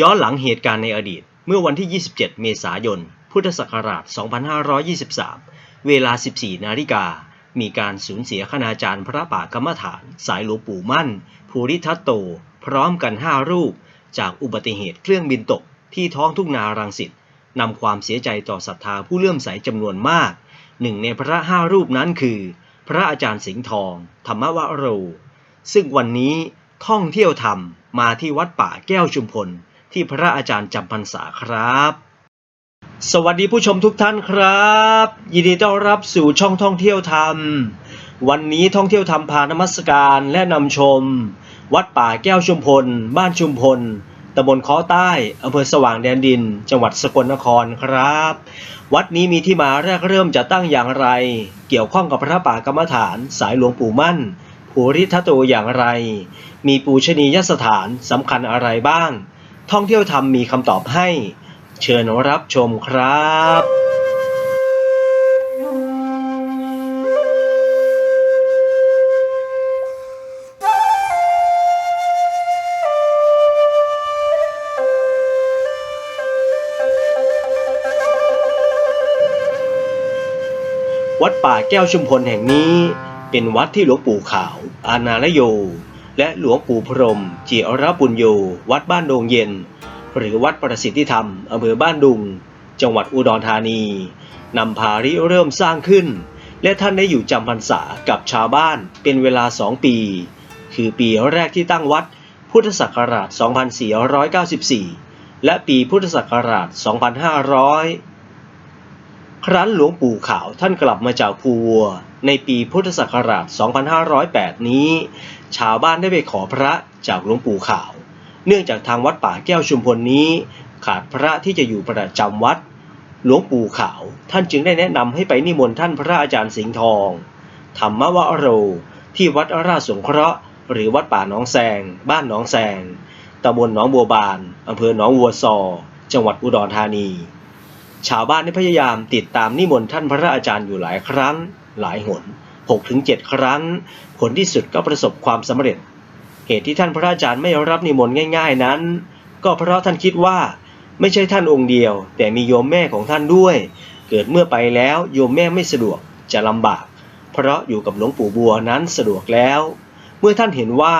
ย้อนหลังเหตุการณ์ในอดีต เมื่อวันที่ 27 เมษายน พุทธศักราช 2523 เวลา 14 นาฬิกา มีการสูญเสียคณาจารย์พระป่ากรรมฐาน สายหลวงปู่มั่น ภูริทัตโต พร้อมกัน 5 รูป จากอุบัติเหตุเครื่องบินตกที่ท้องทุ่งนารังสิตนำความเสียใจต่อศรัทธาผู้เลื่อมใสจำนวนมาก หนึ่งในพระห้ารูปนั้นคือ พระอาจารย์สิงห์ทอง ธรรมวโร ซึ่งวันนี้ท่องเที่ยวธรรมมาที่วัดป่าแก้วชุมพล ที่พระอาจารย์จำพรรษาครับ สวัสดีผู้ชมทุกท่านครับ ยินดีต้อนรับสู่ช่องท่องเที่ยวธรรม วันนี้ท่องเที่ยวธรรมพานมัสการและนำชม วัดป่าแก้วชุมพล บ้านชุมพลตำบลค้อใต้อำเภอสว่างแดนดิน จังหวัดสกลนครครับ วัดนี้มีที่มาแรกเริ่มจะตั้งอย่างไร เกี่ยวข้องกับพระป่ากรรมฐาน สายหลวงปู่มั่น ภูริทัตโตอย่างไร มีปูชนียสถานสำคัญอะไรบ้าง ท่องเที่ยวธรรมมีคำตอบให้ เชิญรับชมครับวัดป่าแก้วชุมพลแห่งนี้เป็นวัดที่หลวงปู่ขาว อานาลโย และหลวงปู่พรมจิรปุญโยวัดบ้านโดงเย็น หรือวัดประสิทธิธรรมอำเภอบ้านดุง จังหวัดอุดรธานีนำพาริเริ่มสร้างขึ้น และท่านได้อยู่จำพรรษากับชาวบ้านเป็นเวลาสองปี คือปีแรกที่ตั้งวัดพุทธศักราช 2494 และปีพุทธศักราช 2500 ครั้นหลวงปู่ขาวท่านกลับมาจากภูวัว ในปีพุทธศักราช 2508 นี้ ชาวบ้านได้ไปขอพระจากหลวงปู่ขาว เนื่องจากทางวัดป่าแก้วชุมพลนี้ ขาดพระที่จะอยู่ประจำวัด หลวงปู่ขาว ท่านจึงได้แนะนำให้ไปนิมนต์ท่านพระอาจารย์สิงห์ทองธรรมวโร ที่วัดราชสงเคราะห์ หรือวัดป่าหนองแซง บ้านหนองแซงตำบลหนองบัวบานอำเภอหนองวัวซอ จังหวัดอุดรธานี ชาวบ้านได้พยายามติดตามนิมนต์ท่านพระอาจารย์อยู่หลายครั้ง หลายหน6ถึง7ครั้ง ผลที่สุดก็ประสบความสำเร็จ เหตุที่ท่านพระอาจารย์ไม่รับนิมนต์ง่าย ๆนั้น ก็เพราะท่านคิดว่าไม่ใช่ท่านองค์เดียว แต่มีโยมแม่ของท่านด้วย เกิดเมื่อไปแล้วโยมแม่ไม่สะดวกจะลำบาก เพราะอยู่กับหลวงปู่บัวนั้นสะดวกแล้ว เมื่อท่านเห็นว่า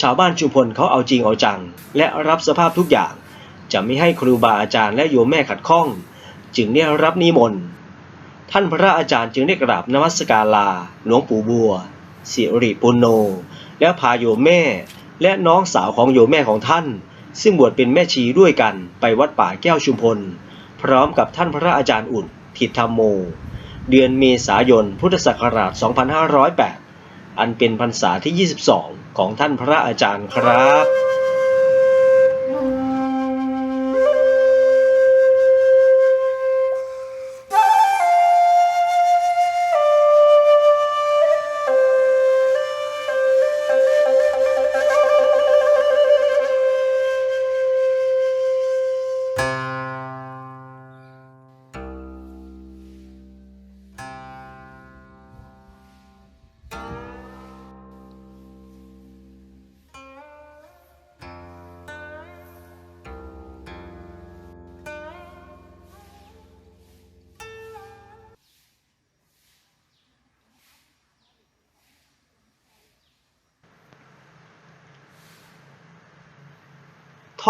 ชาวบ้านชุมพลเขาเอาจริงเอาจัง และรับสภาพทุกอย่าง จะไม่ให้ครูบาอาจารย์และโยมแม่ขัดข้อง จึงได้รับนิมนต์ ท่านพระอาจารย์จึงได้กราบนมัสการลา หลวงปู่บัว สิริปุณโญและพาโยมแม่ และน้องสาวของโยมแม่ของท่าน ซึ่งบวชเป็นแม่ชีด้วยกันไปวัดป่าแก้วชุมพล พร้อมกับท่านพระอาจารย์อุ่นทิธรรมโม เดือนเมษายนพุทธศักราช 2508 อันเป็นพรรษาที่ 22 ของท่านพระอาจารย์ครับ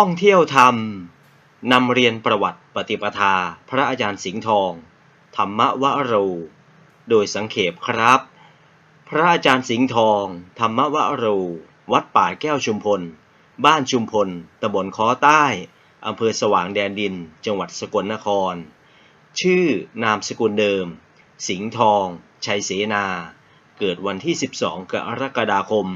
ท่องเที่ยวธรรม นำเรียนประวัติปฏิปทา พระอาจารย์สิงห์ทอง ธรรมวโร โดยสังเขปครับ พระอาจารย์สิงห์ทอง ธรรมวโร วัดป่าแก้วชุมพล บ้านชุมพลตำบลค้อใต้อำเภอสว่างแดนดิน จังหวัดสกลนคร ชื่อนามสกุลเดิม สิงห์ทอง ชัยเสนา เกิดวันที่ 12 กรกฎาคม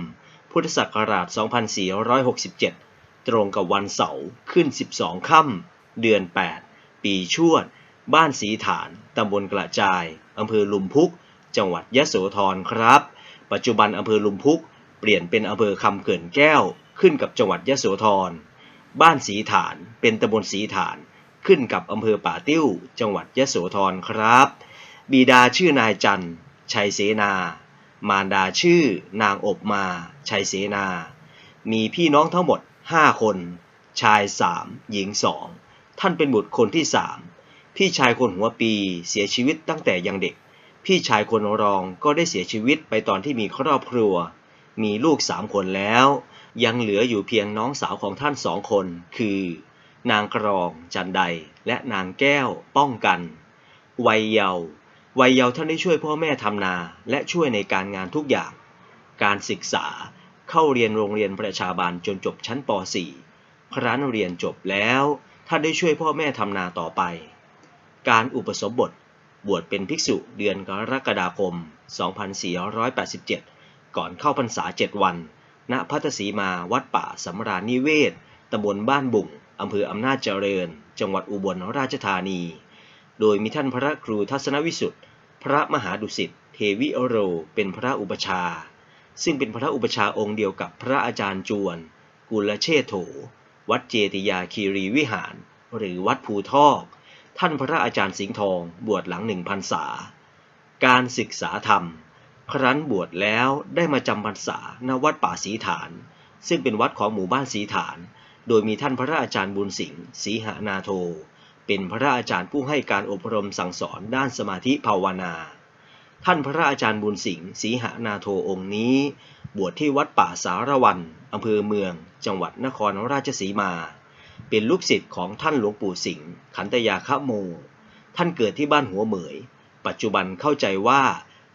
พุทธศักราช 2467 ตรงกับวันเสาร์ขึ้น 12 ค่ำเดือน 8 ปีชวด บ้านสีฐาน ตำบลกระจาย อำเภอลุมพุก จังหวัดยะโสธรครับ ปัจจุบันอำเภอลุมพุก เปลี่ยนเป็นอำเภอคำเกินแก้ว ขึ้นกับจังหวัดยะโสธร บ้านสีฐาน เป็นตำบลสีฐาน ขึ้นกับอำเภอป่าติ้ว จังหวัดยะโสธรครับ บิดาชื่อนายจันชัยเสนา มารดาชื่อนางอบมา ชัยเสนา มีพี่น้องทั้งหมด 5คน ชาย3หญิง2ท่านเป็นบุตรคนที่3พี่ชายคนหัวปีเสียชีวิตตั้งแต่ยังเด็ก พี่ชายคนรองก็ได้เสียชีวิตไปตอนที่มีครอบครัว มีลูกสามคนแล้ว ยังเหลืออยู่เพียงน้องสาวของท่านสองคน คือ นางกรอง จันไดและนางแก้ว ป้องกัน วัยเยาว์วัยเยาว์ท่านได้ช่วยพ่อแม่ทำนาและช่วยในการงานทุกอย่าง การศึกษา เข้าเรียนโรงเรียนประชาบาลจนจบชั้นป .4 ครั้นเรียนจบแล้วท่านได้ช่วยพ่อแม่ทำนาต่อไป การอุปสมบทบวชเป็นภิกษุเดือนกรกฎาคม 2487 ก่อนเข้าพรรษา 7 วัน ณ พัทสีมาวัดป่าสำราญนิเวศ ตำบลบ้านบุ่งอำเภออำนาจเจริญ จังหวัดอุบลราชธานี โดยมีท่านพระครูทัศนวิสุทธ์ พระมหาดุสิต เทวิโร เป็นพระอุปชา ซึ่งเป็นพระอุปชาองค์เดียวกับพระอาจารย์จวน กุลเชษโถ วัดเจติยาคีรีวิหาร หรือวัดภูทอก ท่านพระอาจารย์สิงห์ทองบวชหลังหนึ่งพรรษา การศึกษาธรรม ครั้นบวชแล้วได้มาจำพรรษาณวัดป่าสีฐาน ซึ่งเป็นวัดของหมู่บ้านสีฐาน โดยมีท่านพระอาจารย์บุญสิงห์ศรีหานาโท เป็นพระอาจารย์ผู้ให้การอบรมสั่งสอนด้านสมาธิภาวนา ท่านพระอาจารย์บุญสิงห์ศรีหานาโทองค์นี้ บวชที่วัดป่าสารวันอำเภอเมือง จังหวัดนครราชสีมา เป็นลูกศิษย์ของท่านหลวงปู่สิงห์ขันตยาคะโม ท่านเกิดที่บ้านหัวเหมย ปัจจุบันเข้าใจว่า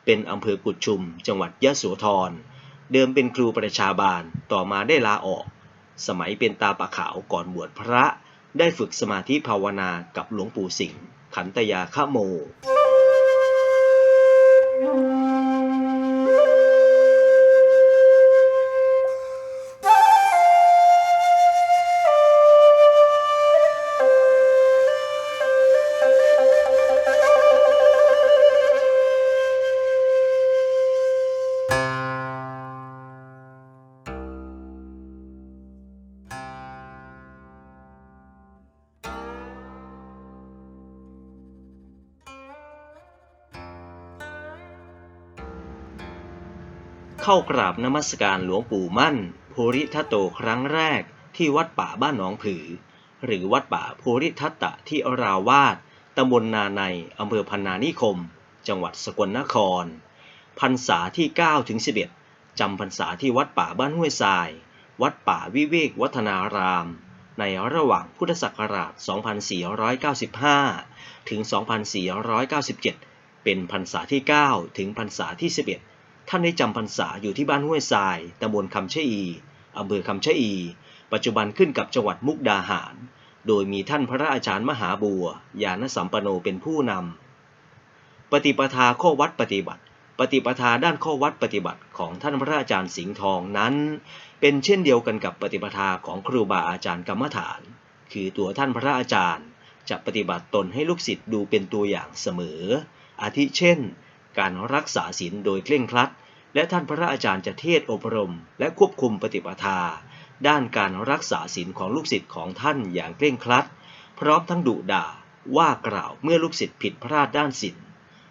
เป็นอำเภอกุดชุม จังหวัดยะโสธร เดิมเป็นครูประชาบาล ต่อมาได้ลาออก สมัยเป็นตาปะขาวก่อนบวชพระ ได้ฝึกสมาธิภาวนากับหลวงปู่สิงห์ขันตยาคะโม Thank you. เข้ากราบนมัสการหลวงปู่มั่นภูริทัตโตครั้งแรกที่วัดป่าบ้านหนองผือ หรือวัดป่าภูริทัตตะที่อราวาสตำบลนาในอำเภอพันนานิคม จังหวัดสกลนคร พรรษาที่9ถึง11จำพรรษาที่วัดป่าบ้านห้วยทราย วัดป่าวิเวกวัฒนาราม ในระหว่างพุทธศักราช 2495 ถึง 2497 เป็นพรรษาที่ 9 ถึงพรรษาที่ 11 ท่านได้จำพรรษาอยู่ที่บ้านห้วยทรายตำบลคำชะอีอำเภอคำชะอี ปัจจุบันขึ้นกับจังหวัดมุกดาหาร โดยมีท่านพระอาจารย์มหาบัวยานสัมปโนเป็นผู้นำ ปฏิปทาข้อวัดปฏิบัติ ปฏิปทาด้านข้อวัดปฏิบัติของท่านพระอาจารย์สิงห์ทองนั้น เป็นเช่นเดียวกันกับปฏิปทาของครูบาอาจารย์กรรมฐาน คือตัวท่านพระอาจารย์จะปฏิบัติตนให้ลูกศิษย์ดูเป็นตัวอย่างเสมอ อาทิเช่น การรักษาศีลโดยเคร่งครัด และท่านพระอาจารย์จะเทศอบรม และควบคุมปฏิปทา ด้านการรักษาศีลของลูกศิษย์ของท่านอย่างเคร่งครัด พร้อมทั้งดุด่าว่ากล่าวเมื่อลูกศิษย์ผิดพลาดด้านศีล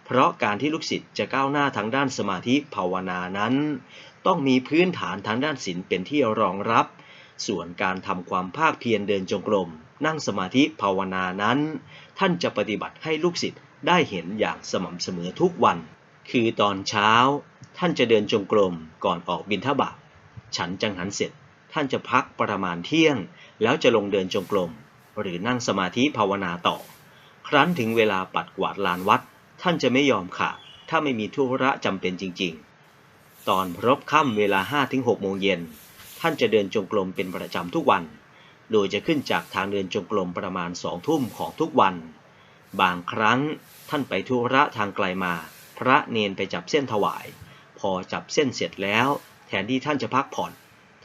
เพราะการที่ลูกศิษย์จะก้าวหน้าทางด้านสมาธิภาวนานั้น ต้องมีพื้นฐานทางด้านศีลเป็นที่รองรับ ส่วนการทำความภาคเพียรเดินจงกรมนั่งสมาธิภาวนานั้น ท่านจะปฏิบัติให้ลูกศิษย์ ได้เห็นอย่างสม่ำเสมอทุกวัน คือตอนเช้า ท่านจะเดินจงกรมก่อนออกบิณฑบาตฉันจังหันเสร็จ ท่านจะพักประมาณเที่ยง แล้วจะลงเดินจงกรมหรือนั่งสมาธิภาวนาต่อ ครั้นถึงเวลาปัดกวาดลานวัด ท่านจะไม่ยอมขาดถ้าไม่มีธุระจำเป็นจริง ๆ ตอนรบค่ำเวลา5ถึง6โมงเย็นท่านจะเดินจงกรมเป็นประจำทุกวัน โดยจะขึ้นจากทางเดินจงกรมประมาณสองทุ่มของทุกวัน บางครั้ง ท่านไปธุระทางไกลมา พระเนนไปจับเส้นถวาย พอจับเส้นเสร็จแล้ว แทนที่ท่านจะพักผ่อน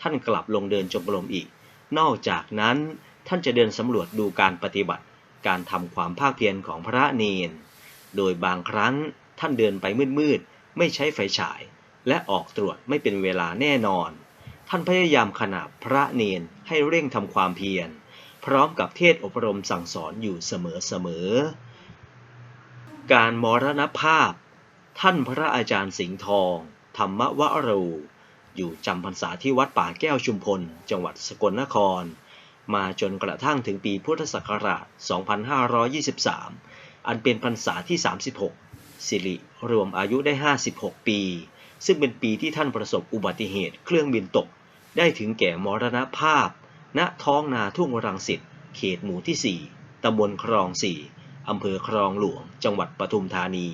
ท่านกลับลงเดินจงกรมอีก นอกจากนั้นท่านจะเดินสำรวจดูการปฏิบัติ การทำความภาคเพียรของพระเนน โดยบางครั้งท่านเดินไปมืดๆ ไม่ใช้ไฟฉาย และออกตรวจไม่เป็นเวลาแน่นอน ท่านพยายามขนาบพระเนนให้เร่งทำความเพียร พร้อมกับเทศอบรมสั่งสอนอยู่เสมอๆ การมรณภาพ ท่านพระอาจารย์สิงห์ทอง ธรรมวโร อยู่จำพรรษาที่วัดป่าแก้วชุมพล จังหวัดสกลนคร มาจนกระทั่งถึงปีพุทธศักราช 2523 อันเป็นพรรษาที่ 36 สิริรวมอายุได้ 56 ปี ซึ่งเป็นปีที่ท่านประสบอุบัติเหตุเครื่องบินตก ได้ถึงแก่มรณภาพ ณท้องนาทุ่งรังสิตเขตหมู่ที่ 4ตำบลคลอง 4 อำเภอคลองหลวง จังหวัดปทุมธานี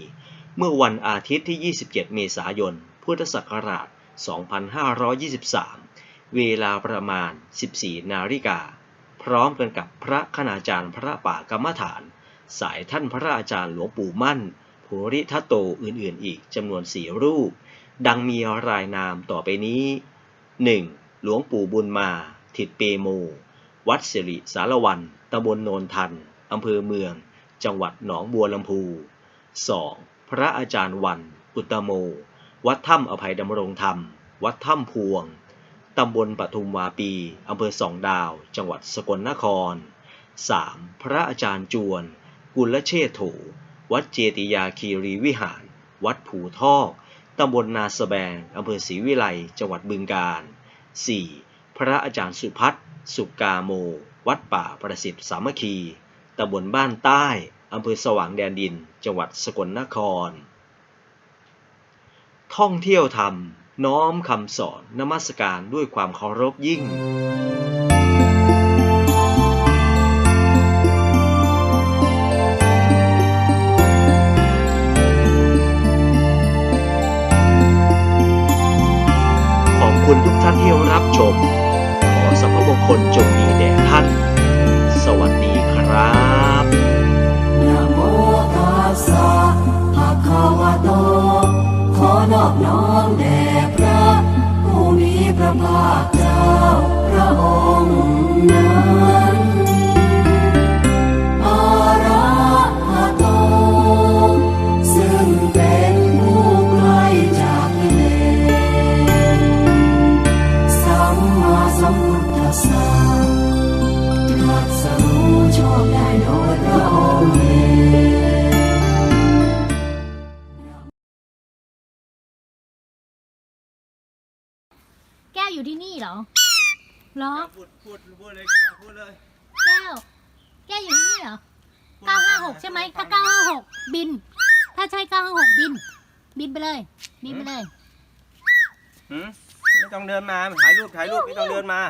เมื่อวันอาทิตย์ที่ 27 เมษายน พุทธศักราช 2523 เวลาประมาณ 14 นาฬิกา พร้อมกันกับพระคณาจารย์พระป่ากรรมฐาน สายท่านพระอาจารย์หลวงปู่มั่นภูริทัตโตอื่นๆ อีกจำนวนสี่รูป ดังมีรายนามต่อไปนี้ 1. หลวงปู่บุญมาทิดเปโม วัดสิริสารวันตำบลโนนทันอำเภอเมือง จังหวัดหนองบัวลำพู 2. พระอาจารย์วัน อุตตโม วัดถ้ำอภัยดำรงธรรม วัดถ้ำพวง ตำบลปทุมวาปีอำเภอสองดาว จังหวัดสกลนคร 3. พระอาจารย์จวน กุลเชษโถวัดเจติยาคีรีวิหาร วัดผูทอก ตำบลนาสแบงอำเภอศรีวิไล จังหวัดบึงกาฬ 4. พระอาจารย์สุพัฒน์สุกาโม วัดป่าประสิทธิ์สามัคคี ตำบลบ้านใต้อำเภอสว่างแดนดิน จังหวัดสกลนคร ท่องเที่ยวธรรม น้อมคำสอนนมัสการด้วยความเคารพยิ่งขอบคุณทุกท่านที่รับชม ขอสัพพมงคลจงมีแด่ท่าน สวัสดี ครับ อยู่ที่นี่เหรอเหรอ พูดพูดพูดเลยแก้วพูดเลยแก้ว แก้วอยู่ที่นี่เหรอ956 ใช่ไหมถ้า 956 บิน ถ้าใช่ 956 บิน บินไปเลย บินไปเลยหืมไม่ต้องเดินมาถ่ายรูปถ่ายรูปไม่ต้องเดินมา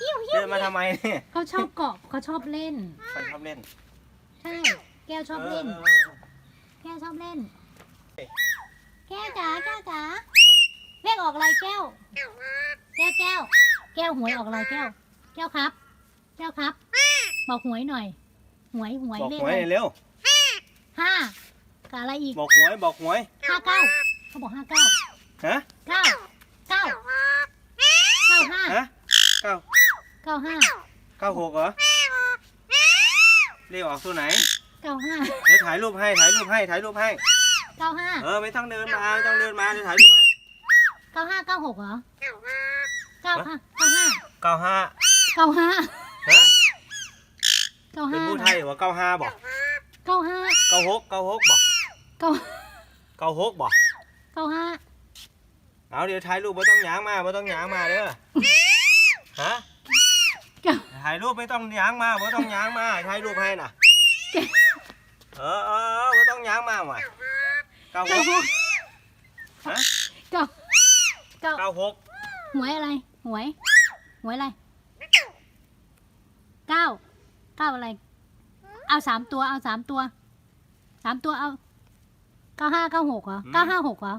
หิ้วหิ้เดิวนมาทำไมเนี่ยเขาชอบเกาะเขาชอบเล่นใครชอบเล่นใช่ แก้วชอบเล่นออออแก้วชอบเล่น แก้วจ๋า แก้วจ๋าเลขออกอะไรแก้วแก้วแก้ว แก้วหวยออกอะไรแก้ว แก้วครับ แก้วครับ บอกหวยหน่อย หวยหวยบอกเลขหวอะยไรเร็วห้ากับอะไรอีกบอกหวยบอกหวยห้าเก้าเขาบอกห้าเก้าฮะเก้าเก้าเก้าห้าฮะเก้าเก้าห้าเก้าหกเหรอเรียกออกตัวไหนเก้าห้าเดี๋ยวถ่ายรูปให้ถ่ายรูปให้ถ่ายรูปให้เก้าห้าเออไม่ต้องเดินมาไม่ต้องเดินมาเดี๋ยวถ่ายรูปให้เก้าห้าเก้าหกเหรอเก้าห้าเก้าห้าเก้าห้าเก้าห้าฮะเก้าเป็นห้าผู้ไทยว่าเก้าห้าบอกเก้าห้าเก้าหกเก้าหกบอกเก้าเก้าหกบอกเก้าห้าเอาเดี๋ยวถ่ายรูปไม่ต้องหยางมาไม่ต้องหยางมาเด้อฮะเก้าถ่ายรูปไม่ต้องหยางมาไม่ต้องหยางมาถ่ายรูปให้น่ะเออเออเออไม่ต้องหยางมาว่ะเก้าหเก้ากหกฮะเก้าเก้าเก้าหกหวยอะไร หวย หวยอะไรเก้าเก้าอะไร เอาสามตัว เอาสามตัว สามตัวเอาเก้าห้าเก้าหกเหรอเก้าห้าหกเหรอ